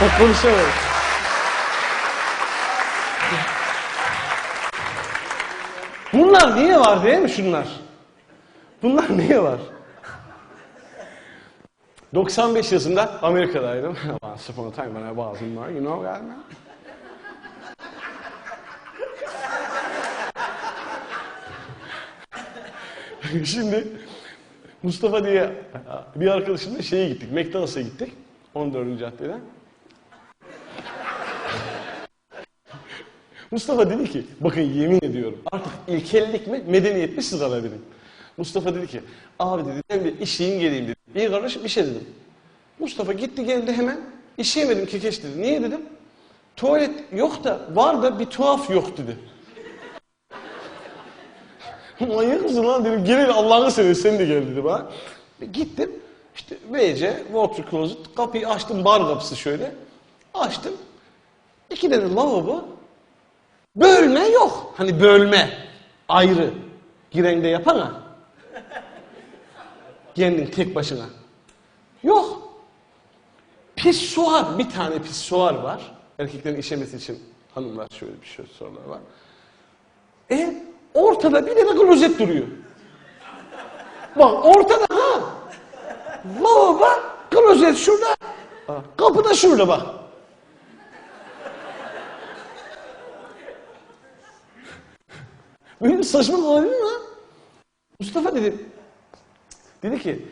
Konuşamadım. Bunlar niye var değil mi şunlar? Bunlar niye var? 95 yaşında Amerika'daydım. Once upon a time when I was in there, you know that man. Şimdi Mustafa diye bir arkadaşımla şeye gittik, McDonald's'a gittik. 14. caddeden. Mustafa dedi ki, bakın yemin ediyorum artık ilkellik mi, medeniyet mi siz verin. Mustafa dedi ki, abi dedi ben bir işeyim geleyim dedi. İyi kardeşim bir şey dedim. Mustafa gitti geldi hemen, işeyemedim kekeç dedi. Niye dedim? Tuvalet yok da var da bir tuhaf yok dedi. Manyak mısın lan dedim. Gelin Allah'ını seversen sen de gel dedi bana. Gittim. İşte WC, water closet. Kapıyı açtım. Bar kapısı şöyle. Açtım. İki tane lavabo. Bölme yok. Hani bölme. Ayrı. Girende yapana. Kendin tek başına. Yok. Pissuar. Bir tane pissuar var. Erkeklerin işemesi için hanımlar şöyle bir şey sorular var. E ortada bir tane klozet duruyor. Bak ortada ha. Lavabo, klozet şurada. Kapı da şurada bak. Böyle bir saçma olabilir mi? Mustafa dedi. Dedi ki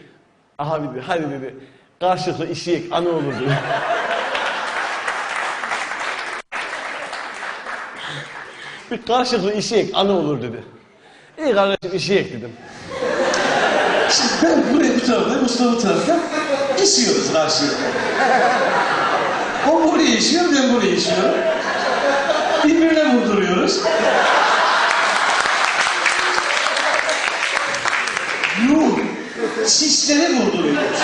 abi dedi hadi dedi karşılıklı işeyek anı olur dedi. bir karşılıklı işeyek anı olur dedi. İyi kardeşim işeyek dedim. Şimdi ben buraya bir tarafta, Mustafa tarafta işiyoruz karşılıklı. O buraya işiyor, ben buraya işiyorum. Birbirine vurduruyoruz. Yuh! Şişleri vurduruyoruz.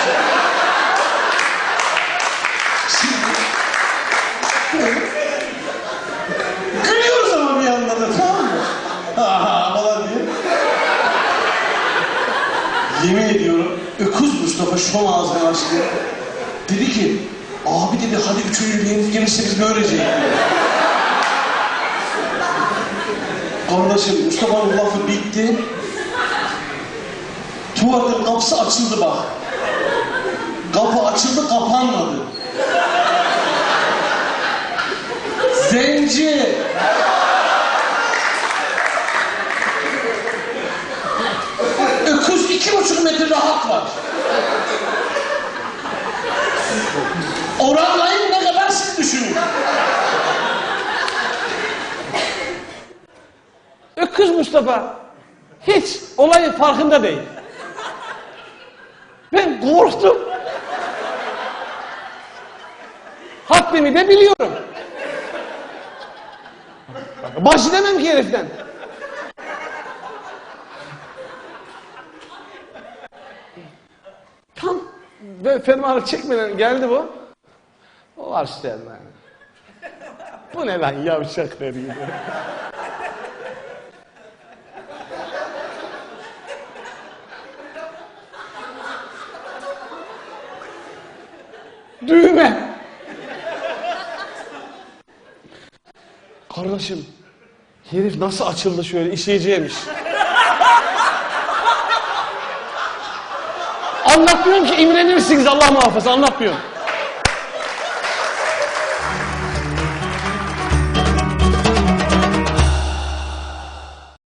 Gülüyoruz ama bir yandan da tamam mı? Ha ha falan diye. Yemin ediyorum öküz Mustafa şom ağzına açtı. Dedi ki abi dedi hadi üçüncü bir herif gelirse biz böylece. Kardeşim Mustafa'nın lafı bitti. Tuvaletin kapısı açıldı bak. Kapı açıldı kapanmadı. Zenci. Öküz iki buçuk metre rahat var. Oranlayın ne kadar siz düşünün. Öküz Mustafa hiç olayın farkında değil. Ben korktum. Haddimi de biliyorum. Baş demem ki heriften. Tam böyle fermuarı çekmeden geldi bu. O var işte yani. Bu ne lan yavşak dedi. Düğme. Kardeşim, herif nasıl açıldı şöyle işeyeceğimiş. Anlatmıyorum ki imrenirsiniz Allah muhafaza anlatmıyorum.